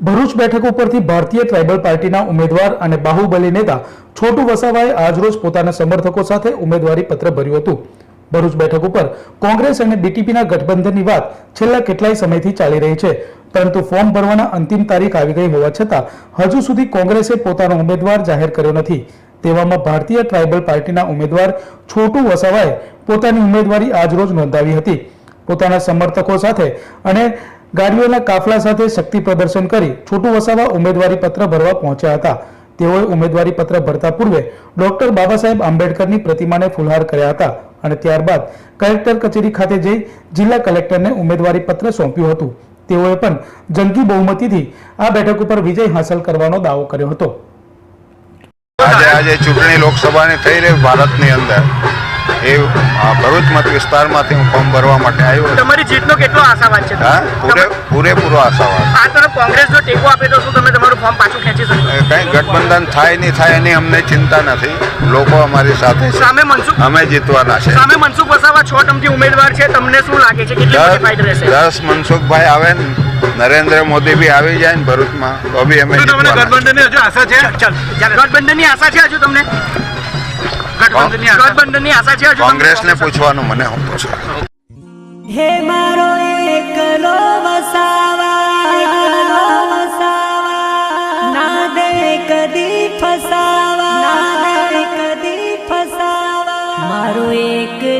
ભરૂચ બેઠક ઉપરથી ભારતીય ટ્રાઇબલ પાર્ટીના ઉમેદવાર અને બાહુબલી નેતા છોટુ વસાવાએ આજરોજ પોતાના સમર્થકો સાથે ઉમેદવારી પત્ર ભર્યું હતું. ભરૂચ બેઠક ઉપર કોંગ્રેસ અને બીટીપીના ગઠબંધનની વાત છેલ્લા કેટલાય સમયથી ચાલી રહી છે. પરંતુ ફોર્મ ભરવાના અંતિમ તારીખ આવી ગઈ હોવા છતાં હજુ સુધી કોંગ્રેસે પોતાનો ઉમેદવાર જાહેર કર્યો નથી. તેવામાં ભારતીય ટ્રાઇબલ પાર્ટીના ઉમેદવાર છોટુ વસાવાએ પોતાની ઉમેદવારી આજરોજ નોંધાવી હતી. પોતાના સમર્થકો સાથે અને ગાડીઓના કાફલા સાથે શક્તિ પ્રદર્શન કરી છોટુ વસાવા ઉમેદવારી પત્ર ભરવા પહોંચ્યા હતા. તેઓએ ઉમેદવારી પત્ર ભરતા પૂર્વે ડોક્ટર બાબા સાહેબ આંબેડકરની પ્રતિમાને ફુલહાર કર્યા હતા અને ત્યારબાદ કલેક્ટર કચેરી ખાતે જઈ જિલ્લા કલેક્ટરને ઉમેદવારી પત્ર સોંપ્યું હતું. તેઓએ પણ જંગી બહુમતીથી આ બેઠક ઉપર વિજય હાંસલ કરવાનો દાવો કર્યો હતો. આજે આજે ચૂંટણી લોકસભાની થઈ રહી ભારતની અંદર. એ ભરૂચ મત વિસ્તારમાંથી હું ફોર્મ ભરવા માટે આવ્યો તમારી જીતનો કેટલો આશાવાદ છે? હા? પૂરે પૂરેપૂરો આશાવાદ. આ તરફ કોંગ્રેસ જો ટેકો આપે તો શું તમે તમારું ફોર્મ પાછું ખેંચી શકો? કંઈ ગઠબંધન થાય નહીં થાય એની અમને ચિંતા નથી. લોકો અમારી સાથે સામે મનસુખ અમે જીતવાના છે. સામે મનસુખ વસાવા છ ટર્મથી ઉમેદવાર છે. તમને શું લાગે છે? કેટલી મોટી ફાઇટ દસ રહેશે? દસ મનસુખભાઈ આવે ને નરેન્દ્ર મોદી બી આવી જાય ને ભરૂચમાં તો બી અમે છે. ગઠબંધનની હજુ આશા છે? ગઠબંધનની આશા છે હજુ તમને? ગઠબંધનની આશા આશા છે? કોંગ્રેસને પૂછવાનું મને હું પૂછું હે મારો એકલો વસાવા. ના દે કદી ફસાવા. કદી ફસાવા. મારો એકલો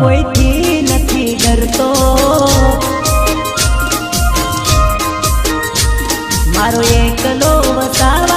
કોઈથી નથી ડરતો. મારો એકલો વસાવા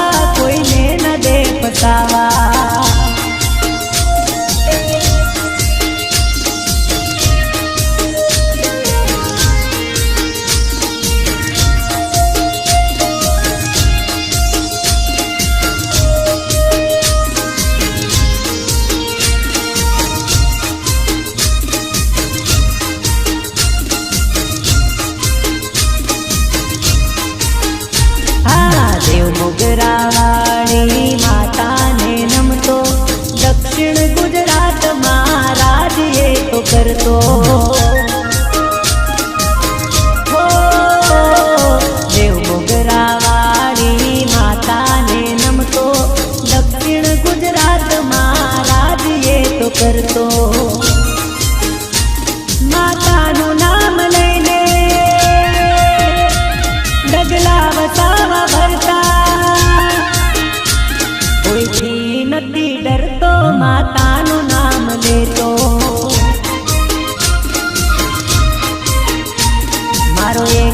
કરતો. માતાનું નામ લઈને ડગલા વસાવા ભરતા કોઈથી નથી ડરતો માતાનું નામ લેતો. મારો એકલો